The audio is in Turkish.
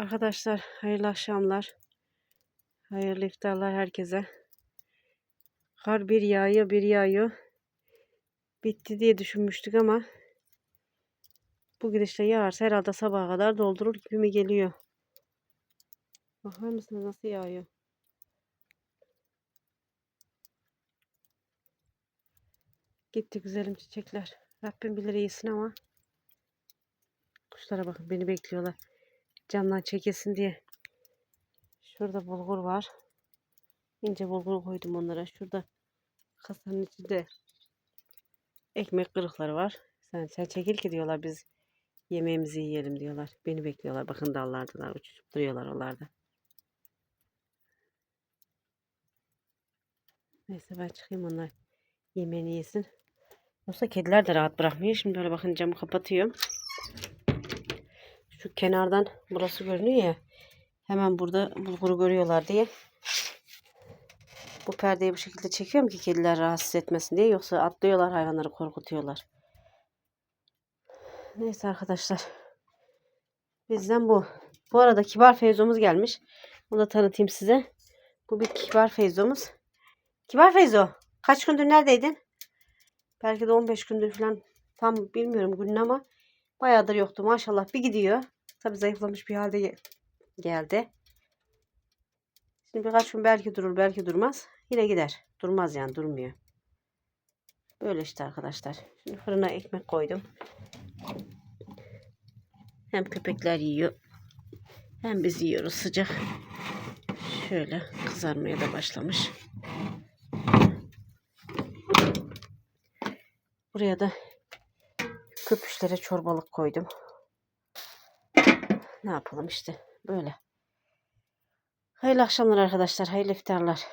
Arkadaşlar hayırlı akşamlar. Hayırlı iftarlar herkese. Kar bir yağıyor bir yağıyor. Bitti diye düşünmüştük ama bu gidişle yağarsa herhalde sabaha kadar doldurur gibi mi geliyor. Bakar mısınız nasıl yağıyor? Gitti güzelim çiçekler. Rabbim bilir iyisin ama kuşlara bakın beni bekliyorlar. Camdan çekilsin diye. Şurada bulgur var. İnce bulgur koydum onlara. Şurada kasanın içinde ekmek kırıkları var. Sen, sen çekil ki diyorlar biz yemeğimizi yiyelim diyorlar. Beni bekliyorlar. Bakın dallardalar. Uçuşup duruyorlar oralarda. Neyse ben çıkayım onlar yemeğini yesin. Yoksa kediler de rahat bırakmıyor. Şimdi öyle bakın camı kapatıyorum. Şu kenardan burası görünüyor ya. Hemen burada bulguru görüyorlar diye. Bu perdeyi bu şekilde çekiyorum ki kediler rahatsız etmesin diye. Yoksa atlıyorlar hayvanları korkutuyorlar. Neyse arkadaşlar. Bizden bu. Bu arada kibar feyzomuz gelmiş. Onu da tanıtayım size. Bu bir kibar feyzomuz. Kibar feyzo. Kaç gündür neredeydin? Belki de 15 gündür falan. Tam bilmiyorum gününü ama bayağıdır yoktu. Maşallah bir gidiyor. Tabi zayıflamış bir halde ge- geldi. Şimdi birkaç gün belki durur belki durmaz. Yine gider. Durmaz yani durmuyor. Böyle işte arkadaşlar. Şimdi fırına ekmek koydum. Hem köpekler yiyor. Hem biz yiyoruz sıcak. Şöyle kızarmaya da başlamış. Buraya da köpüşlere çorbalık koydum. Ne yapalım işte böyle. Hayırlı akşamlar arkadaşlar. Hayırlı iftarlar.